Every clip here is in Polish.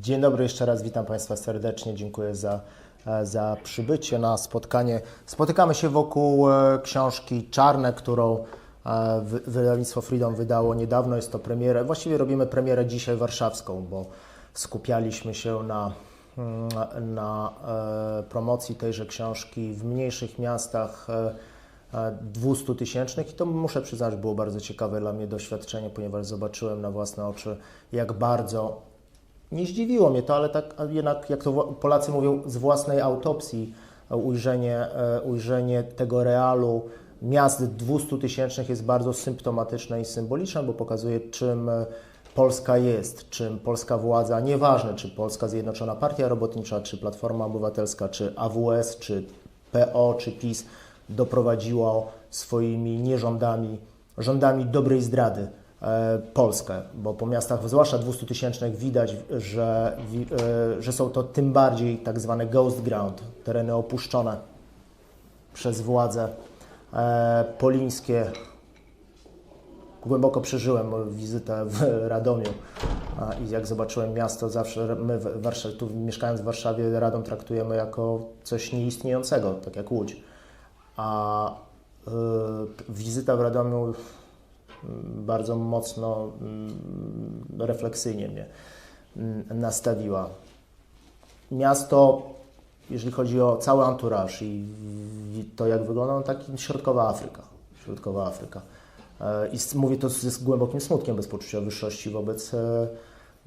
Dzień dobry, jeszcze raz witam Państwa serdecznie. Dziękuję za, e, za przybycie na spotkanie. Spotykamy się wokół e, książki Czarne, którą e, wy- wydawnictwo Freedom wydało niedawno. Jest to premiera. Właściwie robimy premierę dzisiaj warszawską, bo skupialiśmy się na, mm, na promocji tejże książki w mniejszych miastach. e, 200 tysięcznych i to muszę przyznać było bardzo ciekawe dla mnie doświadczenie, ponieważ zobaczyłem na własne oczy, jak bardzo nie zdziwiło mnie to, ale tak jednak, jak to Polacy mówią, z własnej autopsji e, ujrzenie, e, ujrzenie tego realu miast 200 tysięcznych jest bardzo symptomatyczne i symboliczne, bo pokazuje, czym e, Polska jest, czym polska władza, nieważne czy Polska Zjednoczona Partia Robotnicza, czy Platforma Obywatelska, czy AWS, czy PO, czy PiS, doprowadziło swoimi nierządami, rządami dobrej zdrady Polskę, bo po miastach, zwłaszcza 200 tysięcznych, widać, że, e, że są to tym bardziej tak zwane ghost ground, tereny opuszczone przez władze e, polińskie. Głęboko przeżyłem wizytę w Radomiu i jak zobaczyłem miasto, zawsze my tu mieszkając w Warszawie, Radom traktujemy jako coś nieistniejącego, tak jak Łódź. A wizyta w Radomiu bardzo mocno mm, refleksyjnie mnie mm, nastawiła. Miasto, jeżeli chodzi o cały anturaż i, to, jak wygląda, no taki środkowa Afryka. Środkowa Afryka. E, I mówię to z, z głębokim smutkiem, bez poczucia wyższości wobec e,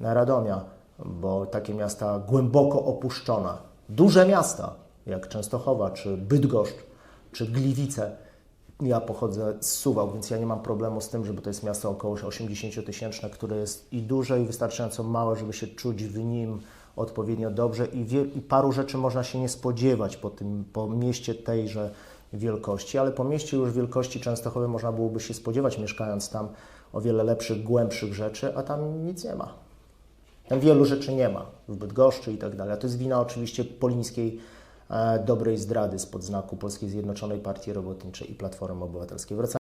Radomia, bo takie miasta głęboko opuszczone, duże miasta, jak Częstochowa, czy Bydgoszcz, czy Gliwice, ja pochodzę z Suwałk, więc ja nie mam problemu z tym, żeby to jest miasto około 80-tysięczne, które jest i duże, i wystarczająco małe, żeby się czuć w nim odpowiednio dobrze i, wie, i paru rzeczy można się nie spodziewać po, tym, po mieście tejże wielkości, ale po mieście już wielkości Częstochowy można byłoby się spodziewać, mieszkając tam, o wiele lepszych, głębszych rzeczy, a tam nic nie ma. Tam wielu rzeczy nie ma, w Bydgoszczy i tak dalej. A to jest wina oczywiście polińskiej dobrej zdrady spod znaku Polskiej Zjednoczonej Partii Robotniczej i Platformy Obywatelskiej. Wracając